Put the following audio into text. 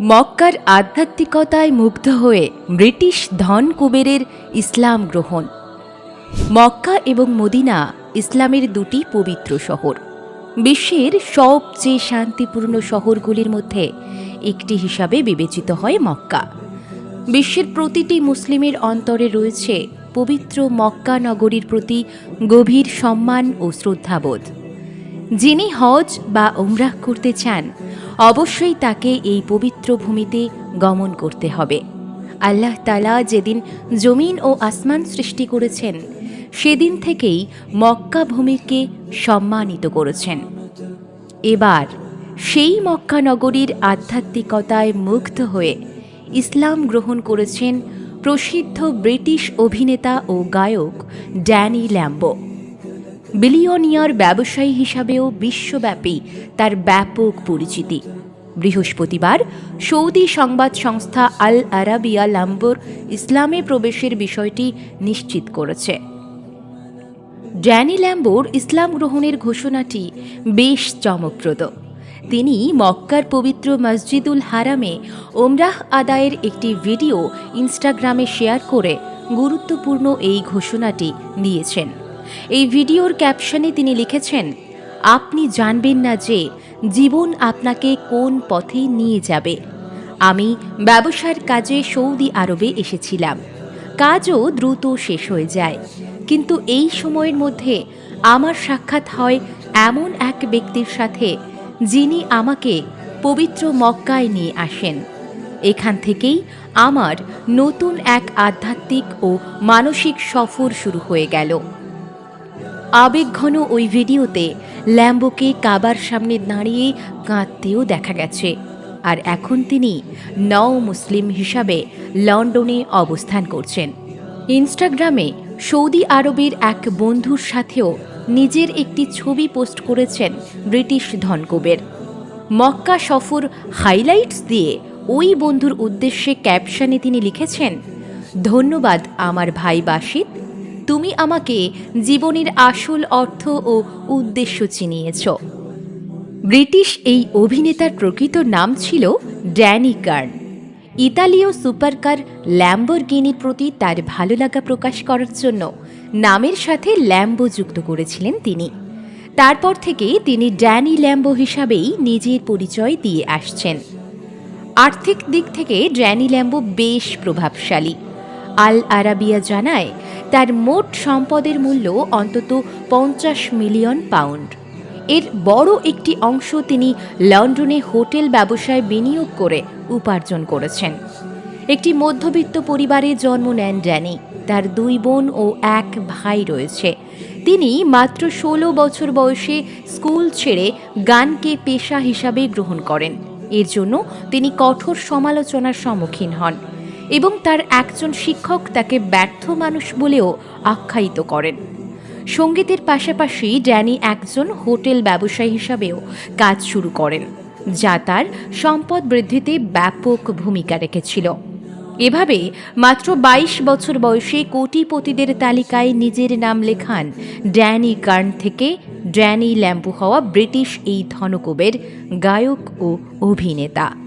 মক্কার আধ্যাত্মিকতায় মুগ্ধ হয়ে ব্রিটিশ ধন কুবেরের ইসলাম গ্রহণ। মক্কা এবং মদিনা ইসলামের দুটি পবিত্র শহর। বিশ্বের সবচেয়ে শান্তিপূর্ণ শহরগুলির মধ্যে একটি হিসাবে বিবেচিত হয় মক্কা। বিশ্বের প্রতিটি মুসলিমের অন্তরে রয়েছে পবিত্র মক্কা নগরীর প্রতি গভীর সম্মান ও শ্রদ্ধাবোধ। যিনি হজ বা উমরাহ করতে চান, অবশ্যই তাকে এই পবিত্র ভূমিতে গমন করতে হবে। আল্লাহ তালা যেদিন জমিন ও আসমান সৃষ্টি করেছেন, সেদিন থেকেই মক্কা ভূমিকে সম্মানিত করেছেন। এবার সেই মক্কা নগরীর আধ্যাত্মিকতায় মুগ্ধ হয়ে ইসলাম গ্রহণ করেছেন প্রসিদ্ধ ব্রিটিশ অভিনেতা ও গায়ক ড্যানি ল্যাম্বো। বিলিয়নিয়ার ব্যবসায়ী হিসাবেও বিশ্বব্যাপী তার ব্যাপক পরিচিতি। বৃহস্পতিবার সৌদি সংবাদ সংস্থা আল আরাবিয়া লাম্বোর ইসলামে প্রবেশের বিষয়টি নিশ্চিত করেছে। ড্যানি ল্যাম্বোর ইসলাম গ্রহণের ঘোষণাটি বেশ চমকপ্রদ। তিনি মক্কার পবিত্র মসজিদুল হারামে ওমরাহ আদায়ের একটি ভিডিও ইনস্টাগ্রামে শেয়ার করে গুরুত্বপূর্ণ এই ঘোষণাটি দিয়েছেন। এই ভিডিওর ক্যাপশনে তিনি লিখেছেন, আপনি জানবেন না যে জীবন আপনাকে কোন পথে নিয়ে যাবে। আমি ব্যবসার কাজে সৌদি আরবে এসেছিলাম। কাজও দ্রুত শেষ হয়ে যায়। কিন্তু এই সময়ের মধ্যে আমার সাক্ষাৎ হয় এমন এক ব্যক্তির সাথে যিনি আমাকে পবিত্র মক্কায় নিয়ে আসেন। এখান থেকেই আমার নতুন এক আধ্যাত্মিক ও মানসিক সফর শুরু হয়ে গেল। আবেগঘন ওই ভিডিওতে ল্যাম্বোকে কাবার সামনে দাঁড়িয়ে কাঁদতেও দেখা গেছে। আর এখন তিনি নও মুসলিম হিসাবে লন্ডনে অবস্থান করছেন। ইনস্টাগ্রামে সৌদি আরবের এক বন্ধুর সাথেও নিজের একটি ছবি পোস্ট করেছেন ব্রিটিশ ধনকুবের। মক্কা সফর হাইলাইটস দিয়ে ওই বন্ধুর উদ্দেশ্যে ক্যাপশনে তিনি লিখেছেন, ধন্যবাদ আমার ভাই বাসিত তুমি আমাকে জীবনের আসল অর্থ ও উদ্দেশ্য চিনিয়েছ। ব্রিটিশ এই অভিনেতার প্রকৃত নাম ছিল ড্যানি কার্ন। ইতালীয় সুপারকার ল্যাম্বরগিনির প্রতি তার ভালো লাগা প্রকাশ করার জন্য নামের সাথে ল্যাম্বো যুক্ত করেছিলেন তিনি। তারপর থেকে তিনি ড্যানি ল্যাম্বো হিসাবেই নিজের পরিচয় দিয়ে আসছেন। আর্থিক দিক থেকে ড্যানি ল্যাম্বো বেশ প্রভাবশালী। আল আরাবিয়া জানায়, তার মোট সম্পদের মূল্য অন্তত পঞ্চাশ মিলিয়ন পাউন্ড। এর বড় একটি অংশ তিনি লন্ডনে হোটেল ব্যবসায় বিনিয়োগ করে উপার্জন করেছেন। একটি মধ্যবিত্ত পরিবারে জন্ম নেন ড্যানি, তার দুই বোন ও এক ভাই রয়েছে। তিনি মাত্র ষোলো বছর বয়সে স্কুল ছেড়ে গানকে পেশা হিসাবে গ্রহণ করেন। এর জন্য তিনি কঠোর সমালোচনার সম্মুখীন হন। এবং তার একজন শিক্ষক তাকে ব্যর্থ মানুষ বলেও আখ্যায়িত করেন। সঙ্গীতের পাশাপাশি ড্যানি একজন হোটেল ব্যবসায়ী হিসাবেও কাজ শুরু করেন, যা তার সম্পদ বৃদ্ধিতে ব্যাপক ভূমিকা রেখেছিল। এভাবে মাত্র ২২ বছর বয়সে কোটিপতিদের তালিকায় নিজের নাম লেখান ড্যানি কার্ন থেকে ড্যানি ল্যাম্পু হওয়া ব্রিটিশ এই ধনকুবের গায়ক ও অভিনেতা।